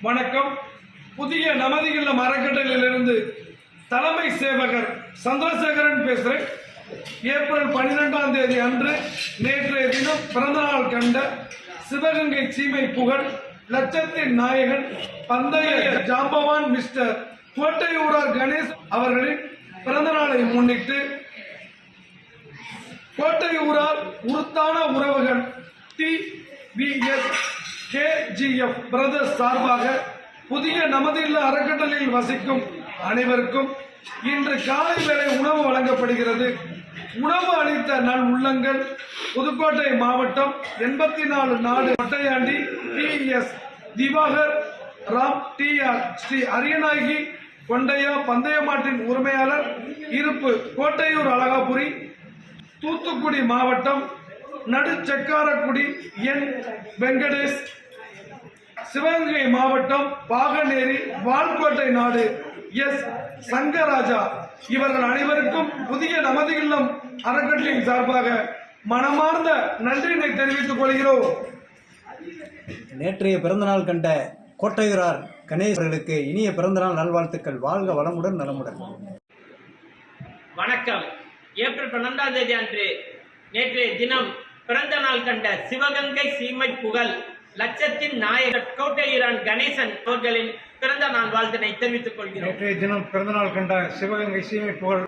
வணக்கம். புதிய நமதிகளம் அறக்கட்டளையிலிருந்து தலைமை சேவகர் சந்திரசேகரன் பேசுகிறேன் ஏப்ரல் பன்னிரெண்டாம் தேதி அன்று நேற்றைய தினம் பிறந்தநாள் கண்ட சிவகங்கை சீமை புகழ் லட்சத்தின் நாயகன் பந்தய ஜாம்பவான் மிஸ்டர் கோட்டையூரார் கணேஷ் அவர்களின் பிறந்தநாளை முன்னிட்டு கோட்டையூரார் உருத்தான உறவுகள் T V S KGF brothers சார்பாக புதிய நமதில்ல அறக்கட்டளையில் வசிக்கும் அனைவருக்கும் இன்று காலை வேளை உணவு வழங்கப்படுகிறது. உணவு அளித்த நல் உள்ளங்கள் புதுக்கோட்டை மாவட்டம் எண்பத்தி நாலு நாடு மட்டையாண்டி T S Diwakar Ram T R Sri Ariyanayaki கொண்டையா பந்தயமாட்டின் உரிமையாளர் இருப்பு கோட்டையூர் அழகாபுரி தூத்துக்குடி மாவட்டம் நடுச்செக்காரக்குடி என் வெங்கடேஷ் சிவகங்கை மாவட்டம் பாகநேரி வால்கோட்டை நாடு. எஸ். சங்கராஜா. இவர்கள் அனைவருக்கும் புதிய நமது இல்லம் அறக்கட்டளையின் சார்பாக மனமார்ந்த நன்றியினை தெரிவித்துக் கொள்கிறோம். நேற்றைய பிறந்தநாள் கண்ட கோட்டையூரார் கணேசர்களுக்கு இனிய பிறந்தநாள் நல்வாழ்த்துக்கள். வாழ்க வளமுடன் நலமுடன். வணக்கம். ஏப்ரல் பன்னெண்டாம் தேதி அன்று நேற்றைய தினம் பிறந்த நாள் கண்ட சிவகங்கை சீமை புகழ் லட்சத்தின் நாயகர் கோட்டையூரான் கணேசன் அவர்களின் பிறந்த நாள் வாழ்த்தினை தெரிவித்துக் கொள்கிறோம். நேற்றைய தினம் பிறந்தநாள் கண்ட சிவகங்கை சீமை புகழ்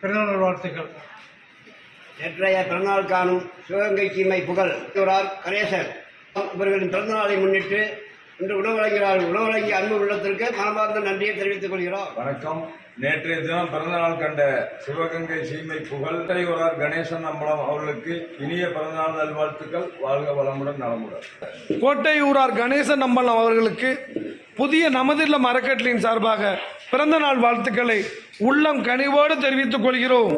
பிறந்தநாள் வாழ்த்துக்கள். நேற்றைய பிறந்தநாள் காணும் சிவகங்கை சீமை புகழ் கணேசன் இவர்களின் பிறந்தநாளை முன்னிட்டு இன்று உணவு வழங்குகிறார்கள் உணவு வழங்கிய அன்பு உள்ளத்திற்கு மனமார்ந்த நன்றியை தெரிவித்துக் கொள்கிறோம். வணக்கம். நேற்றைய தினம் பிறந்தநாள் கண்ட சிவகங்கை சீமை புகழ் தலைவரார் கணேசன் அம்பலம் அவர்களுக்கு இனிய பிறந்தநாள் நல்வாழ்த்துக்கள். வாழ்க வளமுடன் நலமுடன். கோட்டையூரார் கணேசன் நம்பலம் அவர்களுக்கு புதிய நமதில்லம் அறக்கட்டளையின் சார்பாக பிறந்த நாள் வாழ்த்துக்களை உள்ளம் கனிவோடு தெரிவித்துக் கொள்கிறோம்.